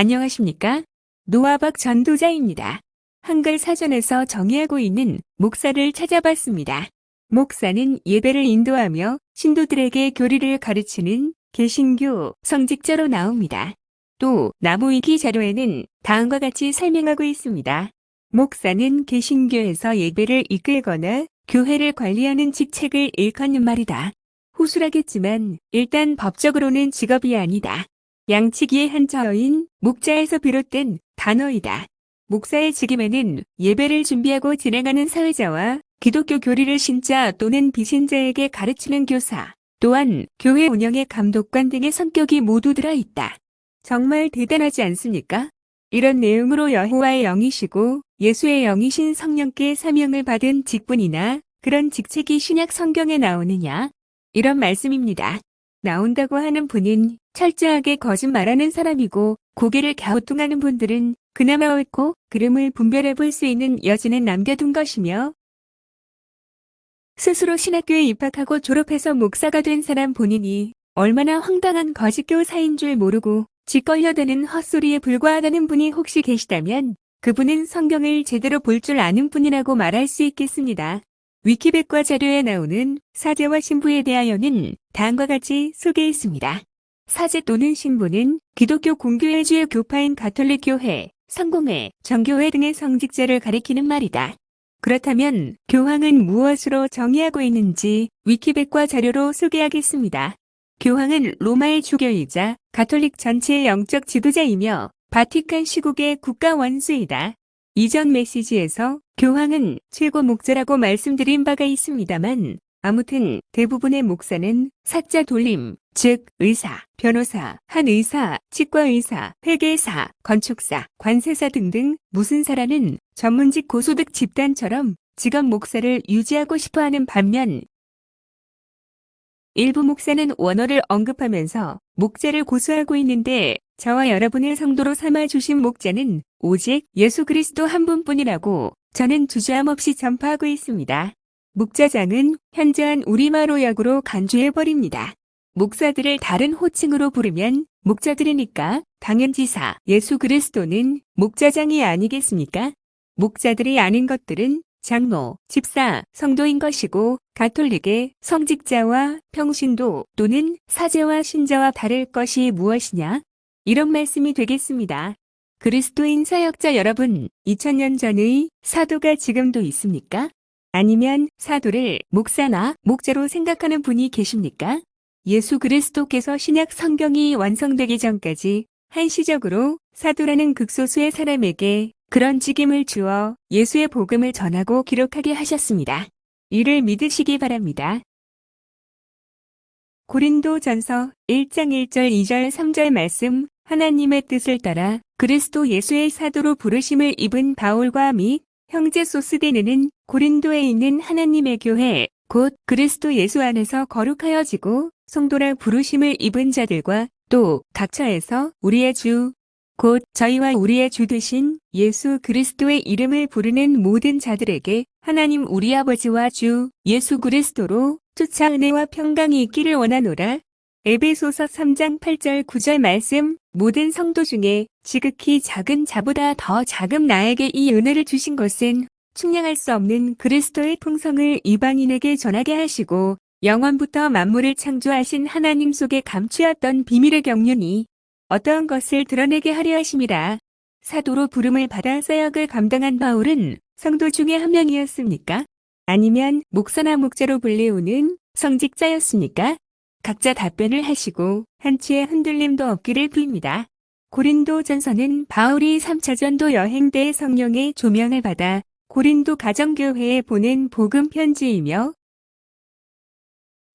안녕하십니까? 노아박 전도자입니다. 한글 사전에서 정의하고 있는 목사를 찾아봤습니다. 목사는 예배를 인도하며 신도들에게 교리를 가르치는 개신교 성직자로 나옵니다. 또 나무위키 자료에는 다음과 같이 설명하고 있습니다. 목사는 개신교에서 예배를 이끌거나 교회를 관리하는 직책을 일컫는 말이다. 호술하겠지만 일단 법적으로는 직업이 아니다. 양치기의 한자어인 목자에서 비롯된 단어이다. 목사의 직임에는 예배를 준비하고 진행하는 사회자와 기독교 교리를 신자 또는 비신자에게 가르치는 교사, 또한 교회 운영의 감독관 등의 성격이 모두 들어 있다. 정말 대단하지 않습니까? 이런 내용으로 여호와의 영이시고 예수의 영이신 성령께 사명을 받은 직분이나 그런 직책이 신약 성경에 나오느냐? 이런 말씀입니다. 나온다고 하는 분은 철저하게 거짓말하는 사람이고 고개를 갸우뚱하는 분들은 그나마 옳고 그름을 분별해 볼 수 있는 여지는 남겨둔 것이며 스스로 신학교에 입학하고 졸업해서 목사가 된 사람 본인이 얼마나 황당한 거짓 교사인 줄 모르고 짓걸려대는 헛소리에 불과하다는 분이 혹시 계시다면 그분은 성경을 제대로 볼 줄 아는 분이라고 말할 수 있겠습니다. 위키백과 자료에 나오는 사제와 신부에 대하여는 다음과 같이 소개했습니다. 사제 또는 신부는 기독교 공교회주의 교파인 가톨릭 교회, 성공회, 정교회 등의 성직자를 가리키는 말이다. 그렇다면 교황은 무엇으로 정의하고 있는지 위키백과 자료로 소개하겠습니다. 교황은 로마의 주교이자 가톨릭 전체의 영적 지도자이며 바티칸 시국의 국가 원수이다. 이전 메시지에서 교황은 최고 목자라고 말씀드린 바가 있습니다만 아무튼 대부분의 목사는 사자 돌림, 즉 의사, 변호사, 한의사, 치과의사, 회계사, 건축사, 관세사 등등 무슨 사라는 전문직 고소득 집단처럼 직업 목사를 유지하고 싶어하는 반면 일부 목사는 원어를 언급하면서 목자를 고수하고 있는데 저와 여러분을 성도로 삼아 주신 목자는 오직 예수 그리스도 한 분뿐이라고 저는 주저함 없이 전파하고 있습니다. 목자장은 현저한 우리말 오역으로 간주해버립니다. 목사들을 다른 호칭으로 부르면 목자들이니까 당연지사 예수 그리스도는 목자장이 아니겠습니까? 목자들이 아닌 것들은 장로, 집사, 성도인 것이고 가톨릭의 성직자와 평신도 또는 사제와 신자와 다를 것이 무엇이냐? 이런 말씀이 되겠습니다. 그리스도인 사역자 여러분, 2000년 전의 사도가 지금도 있습니까? 아니면 사도를 목사나 목자로 생각하는 분이 계십니까? 예수 그리스도께서 신약 성경이 완성되기 전까지 한시적으로 사도라는 극소수의 사람에게 그런 직임을 주어 예수의 복음을 전하고 기록하게 하셨습니다. 이를 믿으시기 바랍니다. 고린도 전서 1장 1절 2절 3절 말씀 하나님의 뜻을 따라 그리스도 예수의 사도로 부르심을 입은 바울과 및 형제 소스데네는 고린도에 있는 하나님의 교회 곧 그리스도 예수 안에서 거룩하여지고 성도라 부르심을 입은 자들과 또 각처에서 우리의 주 곧 저희와 우리의 주 되신 예수 그리스도의 이름을 부르는 모든 자들에게 하나님 우리 아버지와 주 예수 그리스도로 투차 은혜와 평강이 있기를 원하노라. 에베소서 3장 8절 9절 말씀 모든 성도 중에 지극히 작은 자보다 더 작은 나에게 이 은혜를 주신 것은 측량할 수 없는 그리스도의 풍성을 이방인에게 전하게 하시고 영원부터 만물을 창조하신 하나님 속에 감추었던 비밀의 경륜이 어떠한 것을 드러내게 하려 하심이라. 사도로 부름을 받아 사역을 감당한 바울은 성도 중에 한 명이었습니까? 아니면 목사나 목자로 불리우는 성직자였습니까? 각자 답변을 하시고 한치의 흔들림도 없기를 빕니다. 고린도 전서는 바울이 3차 전도 여행 때 성령의 조명을 받아 고린도 가정교회에 보낸 복음 편지이며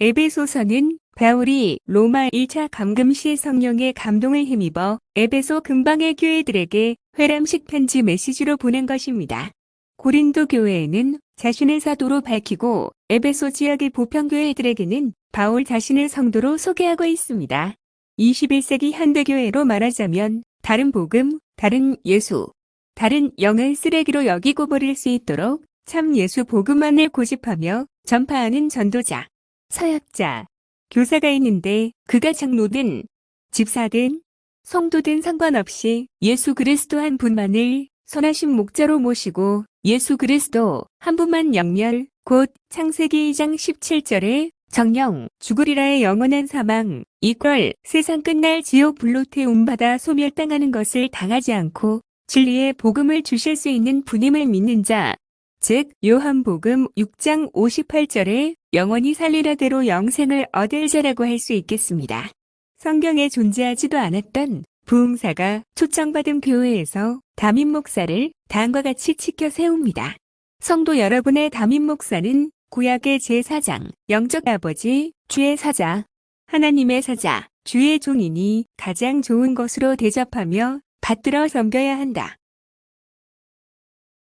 에베소서는 바울이 로마 1차 감금 시 성령의 감동을 힘입어 에베소 근방의 교회들에게 회람식 편지 메시지로 보낸 것입니다. 고린도 교회에는 자신을 사도로 밝히고 에베소 지역의 보편교회들에게는 바울 자신을 성도로 소개하고 있습니다. 21세기 현대교회로 말하자면 다른 복음, 다른 예수, 다른 영을 쓰레기로 여기고 버릴 수 있도록 참 예수 복음만을 고집하며 전파하는 전도자, 서약자, 교사가 있는데 그가 장로든 집사든 성도든 상관없이 예수 그리스도 한 분만을 선하신 목자로 모시고 예수 그리스도 한 분만 영렬 곧 창세기 2장 17절에 정령 죽으리라의 영원한 사망 이퀄 세상 끝날 지옥 불로 태움 받아 소멸당하는 것을 당하지 않고 진리의 복음을 주실 수 있는 분임을 믿는 자, 즉 요한복음 6장 58절에 영원히 살리라대로 영생을 얻을 자라고 할 수 있겠습니다. 성경에 존재하지도 않았던 부흥사가 초청받은 교회에서 담임 목사를 다음과 같이 지켜 세웁니다. 성도 여러분의 담임 목사는 구약의 제사장, 영적 아버지, 주의 사자, 하나님의 사자, 주의 종이니 가장 좋은 것으로 대접하며 받들어 섬겨야 한다.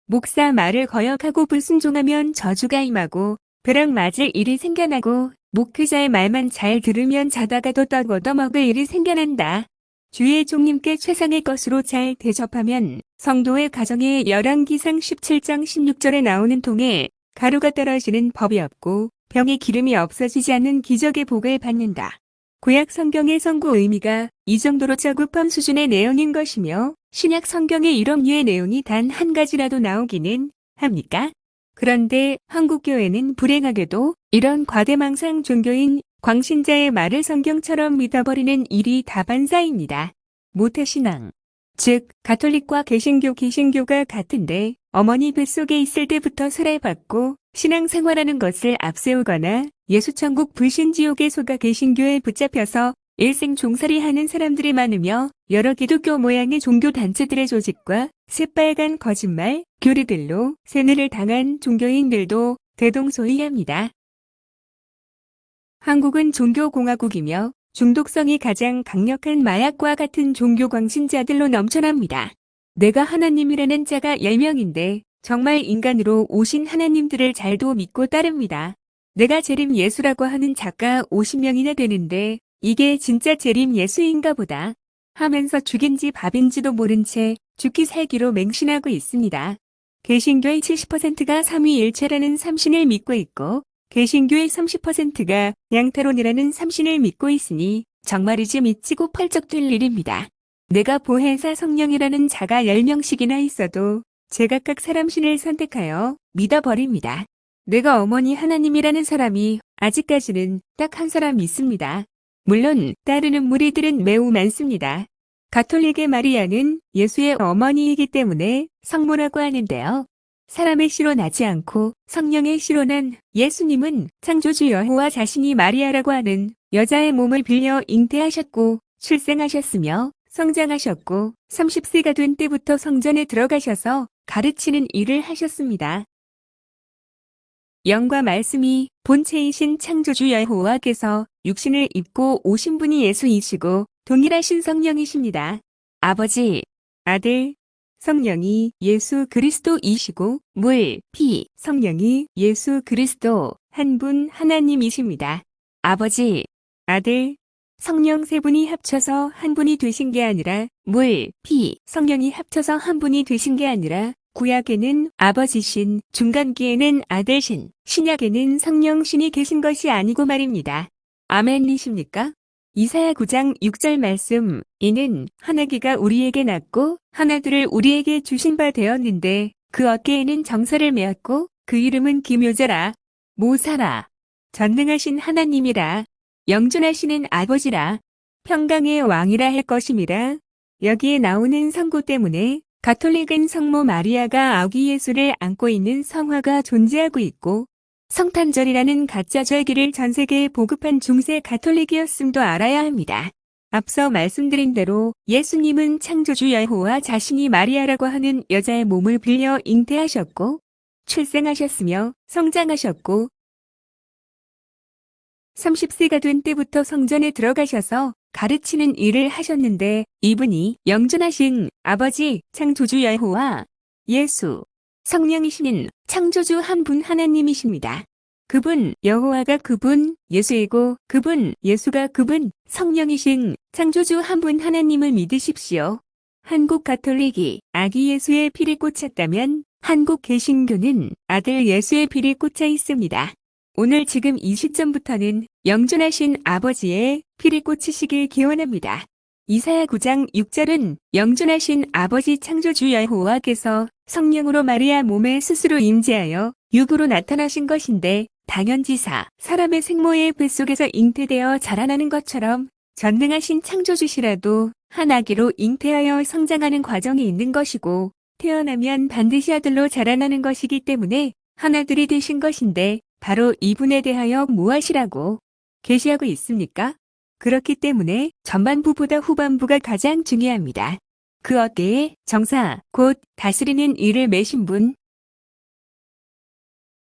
목사 말을 거역하고 불순종하면 저주가 임하고 벼락 맞을 일이 생겨나고 목회자의 말만 잘 들으면 자다가도 떡 얻어먹을 일이 생겨난다. 주의 종님께 최상의 것으로 잘 대접하면 성도의 가정에 열왕기상 17장 16절에 나오는 통에 가루가 떨어지는 법이 없고 병에 기름이 없어지지 않는 기적의 복을 받는다. 구약 성경의 선구 의미가 이 정도로 저급한 수준의 내용인 것이며 신약 성경에 이런 류의 내용이 단 한 가지라도 나오기는 합니까? 그런데 한국 교회는 불행하게도 이런 과대망상 종교인 광신자의 말을 성경처럼 믿어버리는 일이 다반사입니다. 모태신앙. 즉, 가톨릭과 개신교 개신교가 같은데 어머니 뱃속에 있을 때부터 설해받고 신앙생활하는 것을 앞세우거나 예수천국 불신지옥에 속아 개신교에 붙잡혀서 일생 종살이 하는 사람들이 많으며 여러 기독교 모양의 종교 단체들의 조직과 새빨간 거짓말, 교리들로 세뇌를 당한 종교인들도 대동소이합니다. 한국은 종교공화국이며 중독성이 가장 강력한 마약과 같은 종교 광 신자들로 넘쳐납니다. 내가 하나님이라는 자가 10명인데 정말 인간으로 오신 하나님들을 잘도 믿고 따릅니다. 내가 재림 예수라고 하는 작가 50명이나 되는데 이게 진짜 재림 예수인가 보다 하면서 죽인지 밥인지도 모른 채 죽기 살기로 맹신하고 있습니다. 개신교의 70%가 삼위일체라는 삼신을 믿고 있고 개신교의 30%가 양태론이라는 삼신을 믿고 있으니 정말이지 미치고 펄쩍될 일입니다. 내가 보혜사 성령이라는 자가 10명씩이나 있어도 제각각 사람신을 선택하여 믿어버립니다. 내가 어머니 하나님이라는 사람이 아직까지는 딱 한 사람 있습니다. 물론 따르는 무리들은 매우 많습니다. 가톨릭의 마리아는 예수의 어머니이기 때문에 성모라고 하는데요. 사람의 씨로 나지 않고 성령의 씨로 난 예수님은 창조주 여호와 자신이 마리아라고 하는 여자의 몸을 빌려 잉태하셨고 출생하셨으며 성장하셨고 30세가 된 때부터 성전에 들어가셔서 가르치는 일을 하셨습니다. 영과 말씀이 본체이신 창조주 여호와께서 육신을 입고 오신 분이 예수이시고 동일하신 성령이십니다. 아버지, 아들, 성령이 예수 그리스도이시고 물, 피, 성령이 예수 그리스도 한 분 하나님이십니다. 아버지, 아들, 성령 세 분이 합쳐서 한 분이 되신 게 아니라 물, 피, 성령이 합쳐서 한 분이 되신 게 아니라 구약에는 아버지신, 중간기에는 아들신, 신약에는 성령신이 계신 것이 아니고 말입니다. 아멘이십니까? 이사야 9장 6절 말씀, 이는 하나기가 우리에게 낳고 하나들을 우리에게 주신 바 되었는데 그 어깨에는 정사를 메었고 그 이름은 기묘자라, 모사라, 전능하신 하나님이라, 영존하시는 아버지라, 평강의 왕이라 할 것임이라. 여기에 나오는 성구 때문에 가톨릭은 성모 마리아가 아기 예수를 안고 있는 성화가 존재하고 있고 성탄절이라는 가짜 절기를 전 세계에 보급한 중세 가톨릭이었음도 알아야 합니다. 앞서 말씀드린 대로 예수님은 창조주 여호와 자신이 마리아라고 하는 여자의 몸을 빌려 잉태하셨고 출생하셨으며 성장하셨고 30세가 된 때부터 성전에 들어가셔서 가르치는 일을 하셨는데 이분이 영존하신 아버지 창조주 여호와 예수 성령이신 창조주 한 분 하나님이십니다. 그분 여호와가 그분 예수이고 그분 예수가 그분 성령이신 창조주 한 분 하나님을 믿으십시오. 한국 가톨릭이 아기 예수의 피를 꽂혔다면 한국 개신교는 아들 예수의 피를 꽂혀 있습니다. 오늘 지금 이 시점부터는 영존하신 아버지의 피를 꽂히시길 기원합니다. 이사야 9장 6절은 영존하신 아버지 창조주 여호와께서 성령으로 마리아 몸에 스스로 임재하여 육으로 나타나신 것인데 당연지사 사람의 생모의 뱃속에서 잉태되어 자라나는 것처럼 전능하신 창조주시라도 한 아기로 잉태하여 성장하는 과정이 있는 것이고 태어나면 반드시 아들로 자라나는 것이기 때문에 하나들이 되신 것인데 바로 이분에 대하여 무엇이라고 계시하고 있습니까? 그렇기 때문에 전반부보다 후반부가 가장 중요합니다. 그 어깨에 정사, 곧 다스리는 일을 매신 분.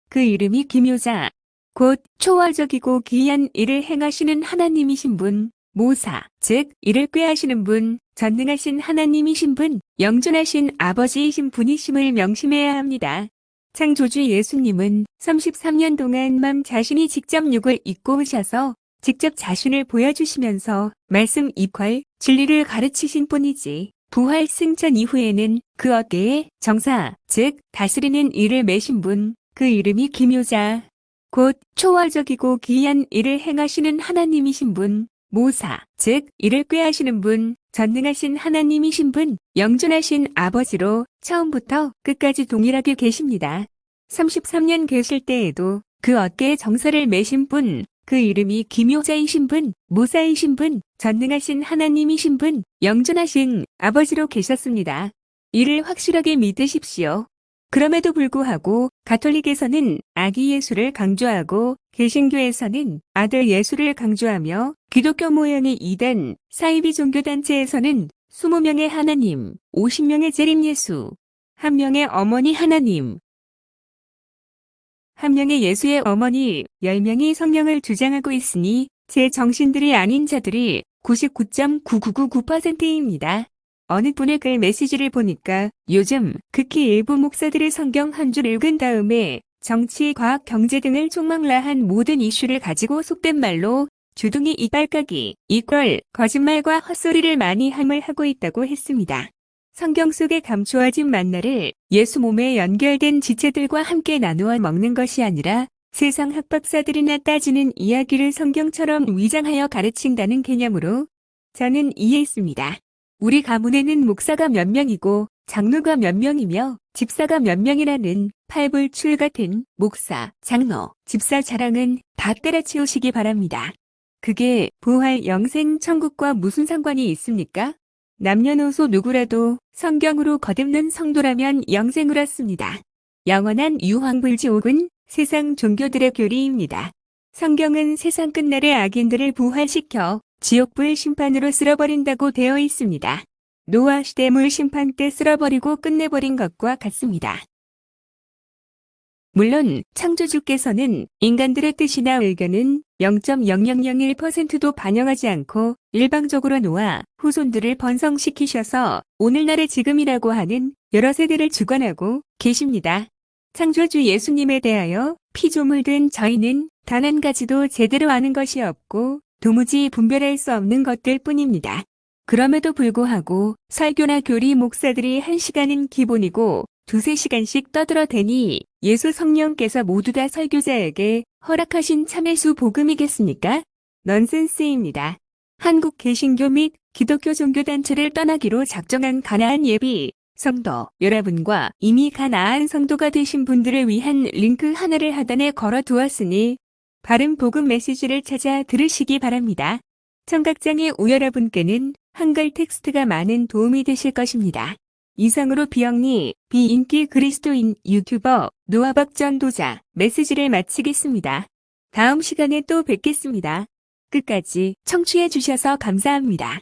그 이름이 기묘자, 곧 초월적이고 기이한 일을 행하시는 하나님이신 분, 모사, 즉 일을 꾀하시는 분, 전능하신 하나님이신 분, 영존하신 아버지이신 분이심을 명심해야 합니다. 창조주 예수님은 33년 동안 맘 자신이 직접 육을 입고 오셔서 직접 자신을 보여주시면서 말씀 이퀄 진리를 가르치신 뿐이지 부활 승천 이후에는 그 어깨에 정사, 즉 다스리는 일을 매신 분, 그 이름이 기묘자, 곧 초월적이고 기이한 일을 행하시는 하나님이신 분, 모사, 즉 일을 꾀하시는 분, 전능하신 하나님이신 분, 영존하신 아버지로 처음부터 끝까지 동일하게 계십니다. 33년 계실 때에도 그 어깨에 정사를 매신 분, 그 이름이 기묘자이신 분, 모사이신 분, 전능하신 하나님이신 분, 영존하신 아버지로 계셨습니다. 이를 확실하게 믿으십시오. 그럼에도 불구하고 가톨릭에서는 아기 예수를 강조하고 개신교에서는 아들 예수를 강조하며 기독교 모양의 이단 사이비 종교단체에서는 20명의 하나님, 50명의 재림 예수, 한 명의 어머니 하나님, 한 명의 예수의 어머니 10명이 성령을 주장하고 있으니 제 정신들이 아닌 자들이 99.9999%입니다. 어느 분의 글 메시지를 보니까 요즘 극히 일부 목사들의 성경 한 줄 읽은 다음에 정치, 과학, 경제 등을 총망라한 모든 이슈를 가지고 속된 말로 주둥이 이빨까기, 이퀄, 거짓말과 헛소리를 많이 함을 하고 있다고 했습니다. 성경 속에 감추어진 만나를 예수 몸에 연결된 지체들과 함께 나누어 먹는 것이 아니라 세상 학박사들이나 따지는 이야기를 성경처럼 위장하여 가르친다는 개념으로 저는 이해했습니다. 우리 가문에는 목사가 몇 명이고 장로가 몇 명이며 집사가 몇 명이라는 팔불출 같은 목사, 장로, 집사 자랑은 다 때려치우시기 바랍니다. 그게 부활 영생 천국과 무슨 상관이 있습니까? 남녀노소 누구라도 성경으로 거듭난 성도라면 영생을 얻습니다. 영원한 유황불지옥은 세상 종교들의 교리입니다. 성경은 세상 끝날의 악인들을 부활시켜 지옥불 심판으로 쓸어버린다고 되어 있습니다. 노아 시대 물 심판 때 쓸어버리고 끝내버린 것과 같습니다. 물론 창조주께서는 인간들의 뜻이나 의견은 0.0001%도 반영하지 않고 일방적으로 놓아 후손들을 번성시키셔서 오늘날의 지금이라고 하는 여러 세대를 주관하고 계십니다. 창조주 예수님에 대하여 피조물 된 저희는 단 한 가지도 제대로 아는 것이 없고 도무지 분별할 수 없는 것들 뿐입니다. 그럼에도 불구하고 설교나 교리 목사들이 한 시간은 기본이고 두세 시간씩 떠들어 대니 예수 성령께서 모두 다 설교자에게 허락하신 참회수 복음이겠습니까? 넌센스입니다. 한국 개신교 및 기독교 종교단체를 떠나기로 작정한 가나안 예비 성도 여러분과 이미 가나안 성도가 되신 분들을 위한 링크 하나를 하단에 걸어 두었으니 바른 복음 메시지를 찾아 들으시기 바랍니다. 청각장애 우 여러분께는 한글 텍스트가 많은 도움이 되실 것입니다. 이상으로 비영리, 비인기 그리스도인 유튜버 노아박 전도자 메시지를 마치겠습니다. 다음 시간에 또 뵙겠습니다. 끝까지 청취해 주셔서 감사합니다.